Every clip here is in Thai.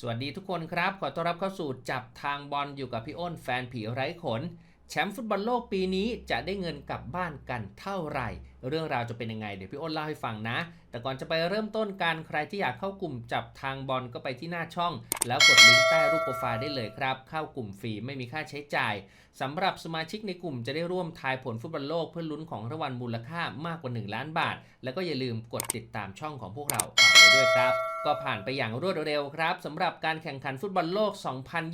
สวัสดีทุกคนครับ ขอต้อนรับเข้าสู่จับทางบอลอยู่กับพี่อ้นแฟนผีไร้ขน แชมป์ฟุตบอลโลกปีนี้จะได้เงินกลับบ้านกันเท่าไหร่ เรื่องราวจะเป็นยังไงเดี๋ยวพี่อ้นเล่าให้ฟังนะ แต่ก่อนจะไปเริ่มต้นการใครที่อยากเข้ากลุ่มจับทางบอลก็ไปที่หน้าช่อง แล้วกดลิงก์ใต้รูปโปรไฟล์ได้เลยครับ เข้ากลุ่มฟรีไม่มีค่าใช้จ่ายสำหรับสมาชิกในกลุ่มจะได้ร่วมทายผลฟุตบอลโลกเพื่อลุ้นของรางวัลมูลค่ามากกว่า 1 ล้านบาท แล้วก็อย่าลืมกดติดตามช่องของพวกเราเอาไว้ด้วยครับ ก็ผ่านไปอย่างรวดเร็วครับสำหรับการแข่งขันฟุตบอลโลก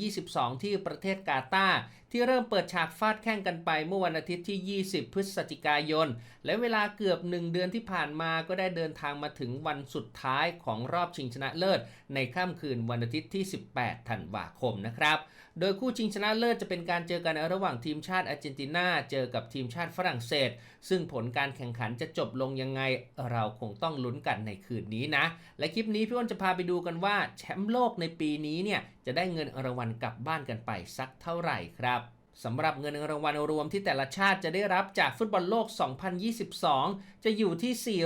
2022 ที่ประเทศกาตาร์ที่เริ่มเปิดฉากฟาดแข่งกันไปเมื่อวันอาทิตย์ที่ 20 พฤศจิกายน และเวลาเกือบ 1 เดือนที่ผ่านมาก็ได้เดินทางมาถึงวันสุดท้ายของรอบชิงชนะเลิศ ในค่ำคืนวันอาทิตย์ที่ 18 ธันวาคมนะครับ โดยคู่ชิงชนะเลิศจะเป็นการเจอกันระหว่างทีมชาติอาร์เจนตินาเจอกับทีมชาติฝรั่งเศส ซึ่งผลการแข่งขันจะจบลงยังไงเราคงต้องลุ้นกันในคืนนี้นะ และคลิปนี้พี่นจะพาไปดูกันว่าแชมป์โลกในปีนี้เนี่ยจะได้เงินรางวัลกลับบ้านกันไปสักเท่าไหร่ครับสำหรับเงินรางวัลรวมที่แต่ละชาติจะได้รับจากฟุตบอลโลก 2022 จะอยู่ที่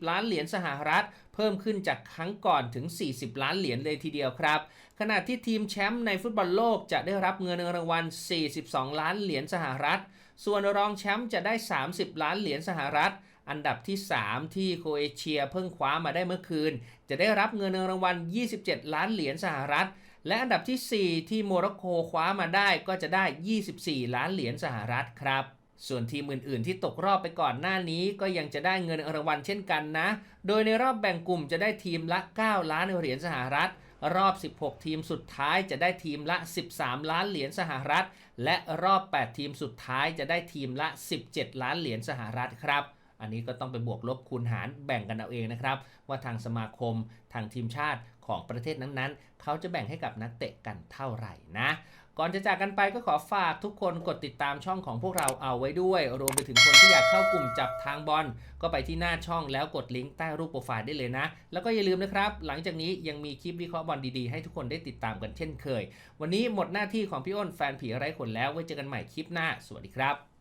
440 ล้านเหรียญสหรัฐ เพิ่มขึ้นจากครั้งก่อนถึง 40 ล้านเหรียญเลยทีเดียวครับ ขณะที่ทีมแชมป์ในฟุตบอลโลกจะได้รับเงินรางวัล 42 ล้านเหรียญสหรัฐ ส่วนรองแชมป์จะได้ 30 ล้านเหรียญสหรัฐ อันดับที่ 3 ที่โคเอเชียเพิ่งคว้ามาได้เมื่อคืน จะได้รับเงินรางวัล 27 ล้านเหรียญสหรัฐ และอันดับที่ 4 ที่โมร็อกโกคว้ามาได้ก็จะได้ 24 ล้านเหรียญสหรัฐครับส่วนทีมอื่น ๆ ที่ตกรอบไปก่อนหน้านี้ก็ยังจะได้เงินรางวัลเช่นกันนะ โดยในรอบแบ่งกลุ่มจะได้ทีมละ 9 ล้านเหรียญสหรัฐ รอบ 16 ทีมสุดท้ายจะได้ทีมละ 13 ล้านเหรียญสหรัฐ และรอบ 8 ทีมสุดท้ายจะได้ทีมละ 17 ล้านเหรียญสหรัฐครับ อันนี้ก็ต้องไปบวกลบคูณหารแบ่งกันเอาเองนะครับ ว่าทางสมาคมทางทีมชาติของประเทศนั้นๆ เขาจะแบ่งให้กับนักเตะกันเท่าไหร่นะก่อนจะจากกันไปก็ขอฝากทุกคนกดติดตามช่องของพวกเราเอาไว้ด้วย รวมไปถึงคนที่อยากเข้ากลุ่มจับทางบอล ก็ไปที่หน้าช่องแล้วกดลิงก์ใต้รูปโปรไฟล์ได้เลยนะ แล้วก็อย่าลืมนะครับ หลังจากนี้ยังมีคลิปวิเคราะห์บอลดีๆ ให้ทุกคนได้ติดตามกันเช่นเคย วันนี้หมดหน้าที่ของพี่อ้นแฟนผีไร้ขนแล้วไว้เจอกันใหม่คลิปหน้า สวัสดีครับ